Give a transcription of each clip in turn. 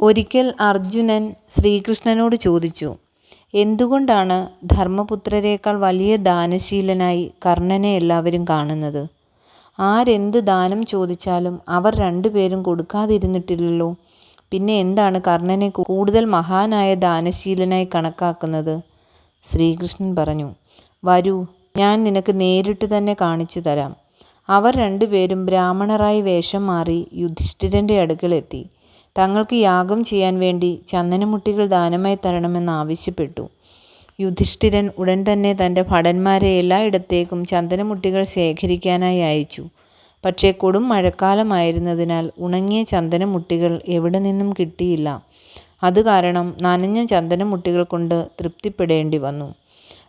ഒരിക്കൽ അർജുനൻ ശ്രീകൃഷ്ണനോട് ചോദിച്ചു, എന്തുകൊണ്ടാണ് ധർമ്മപുത്രരേക്കാൾ വലിയ ദാനശീലനായി കർണനെ എല്ലാവരും കാണുന്നത്? ആരെന്ത് ദാനം ചോദിച്ചാലും അവർ രണ്ടുപേരും കൊടുക്കാതിരുന്നിട്ടില്ലല്ലോ. പിന്നെ എന്താണ് കർണനെ കൂടുതൽ മഹാനായ ദാനശീലനായി കണക്കാക്കുന്നത്? ശ്രീകൃഷ്ണൻ പറഞ്ഞു, വരൂ ഞാൻ നിനക്ക് നേരിട്ട് തന്നെ കാണിച്ചു തരാം. അവർ രണ്ടുപേരും ബ്രാഹ്മണരായി വേഷം മാറി യുധിഷ്ഠിരന്റെ അടുക്കൽ എത്തി. തങ്ങൾക്ക് യാഗം ചെയ്യാൻ വേണ്ടി ചന്ദനമുട്ടികൾ ദാനമായി തരണമെന്ന് ആവശ്യപ്പെട്ടു. യുധിഷ്ഠിരൻ ഉടൻ തന്നെ തന്റെ ഭടന്മാരെ എല്ലായിടത്തേക്കും ചന്ദനമുട്ടികൾ ശേഖരിക്കാനായി അയച്ചു. പക്ഷേ കൊടും മഴക്കാലമായിരുന്നതിനാൽ ഉണങ്ങിയ ചന്ദനമുട്ടികൾ എവിടെ നിന്നും കിട്ടിയില്ല. അത് കാരണം നനഞ്ഞ ചന്ദനമുട്ടികൾ കൊണ്ട് തൃപ്തിപ്പെടേണ്ടി വന്നു.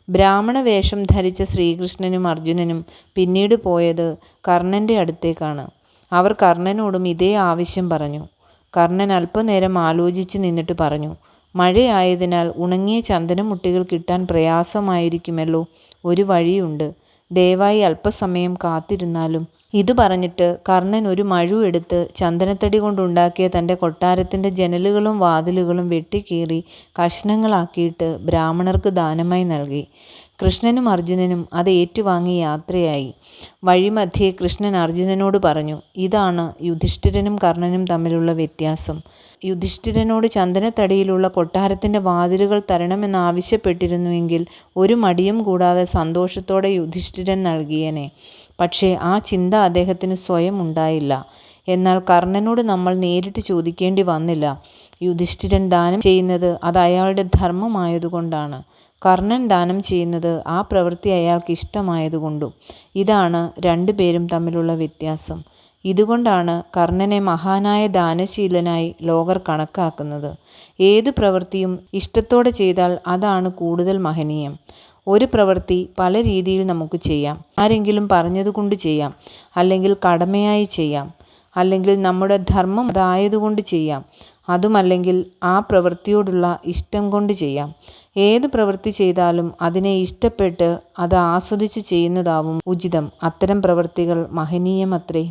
ബ്രാഹ്മണ വേഷം ധരിച്ച ശ്രീകൃഷ്ണനും അർജുനനും പിന്നീട് പോയത് കർണന്റെ അടുത്തേക്കാണ്. അവർ കർണനോടും ഇതേ ആവശ്യം പറഞ്ഞു. കർണൻ അല്പനേരം ആലോചിച്ച് നിന്നിട്ട് പറഞ്ഞു, മഴയായതിനാൽ ഉണങ്ങിയ ചന്ദനമുട്ടികൾ കിട്ടാൻ പ്രയാസമായിരിക്കുമല്ലോ. ഒരു വഴിയുണ്ട്. ദയവായി അല്പസമയം കാത്തിരുന്നാലും. ഇത് പറഞ്ഞിട്ട് കർണൻ ഒരു മഴു എടുത്ത് ചന്ദനത്തടി കൊണ്ടുണ്ടാക്കിയ തന്റെ കൊട്ടാരത്തിന്റെ ജനലുകളും വാതിലുകളും വെട്ടിക്കീറി കഷ്ണങ്ങളാക്കിയിട്ട് ബ്രാഹ്മണർക്ക് ദാനമായി നൽകി. കൃഷ്ണനും അർജുനനും അത് ഏറ്റുവാങ്ങി യാത്രയായി. വഴിമധ്യേ കൃഷ്ണൻ അർജുനനോട് പറഞ്ഞു, ഇതാണ് യുധിഷ്ഠിരനും കർണനും തമ്മിലുള്ള വ്യത്യാസം. യുധിഷ്ഠിരനോട് ചന്ദനത്തടിയിലുള്ള കൊട്ടാരത്തിന്റെ വാതിലുകൾ തരണമെന്നാവശ്യപ്പെട്ടിരുന്നുവെങ്കിൽ ഒരു മടിയും കൂടാതെ സന്തോഷത്തോടെ യുധിഷ്ഠിരൻ നൽകിയനെ പക്ഷേ ആ ചിന്ത അദ്ദേഹത്തിന് സ്വയം ഉണ്ടായില്ല. എന്നാൽ കർണനോട് നമ്മൾ നേരിട്ട് ചോദിക്കേണ്ടി വന്നില്ല. യുധിഷ്ഠിരൻ ദാനം ചെയ്യുന്നത് അത് അയാളുടെ ധർമ്മമായതുകൊണ്ടാണ്. കർണൻ ദാനം ചെയ്യുന്നത് ആ പ്രവൃത്തി അയാൾക്ക് ഇഷ്ടമായതുകൊണ്ടും. ഇതാണ് രണ്ടുപേരും തമ്മിലുള്ള വ്യത്യാസം. ഇതുകൊണ്ടാണ് കർണനെ മഹാനായ ദാനശീലനായി ലോകർ കണക്കാക്കുന്നത്. ഏതു പ്രവൃത്തിയും ഇഷ്ടത്തോടെ ചെയ്താൽ അതാണ് കൂടുതൽ മഹനീയം. ഒരു പ്രവൃത്തി പല രീതിയിൽ നമുക്ക് ചെയ്യാം. ആരെങ്കിലും പറഞ്ഞതുകൊണ്ട് ചെയ്യാം, അല്ലെങ്കിൽ കടമയായി ചെയ്യാം, അല്ലെങ്കിൽ നമ്മുടെ ധർമ്മം അതായതുകൊണ്ട് ചെയ്യാം, അതുമല്ലെങ്കിൽ ആ പ്രവൃത്തിയോടുള്ള ഇഷ്ടം കൊണ്ട് ചെയ്യാം. ഏത് പ്രവൃത്തി ചെയ്താലും അതിനെ ഇഷ്ടപ്പെട്ട് അത് ആസ്വദിച്ച് ചെയ്യുന്നതാവും ഉചിതം. അത്തരം പ്രവൃത്തികൾ മഹനീയമത്രേ.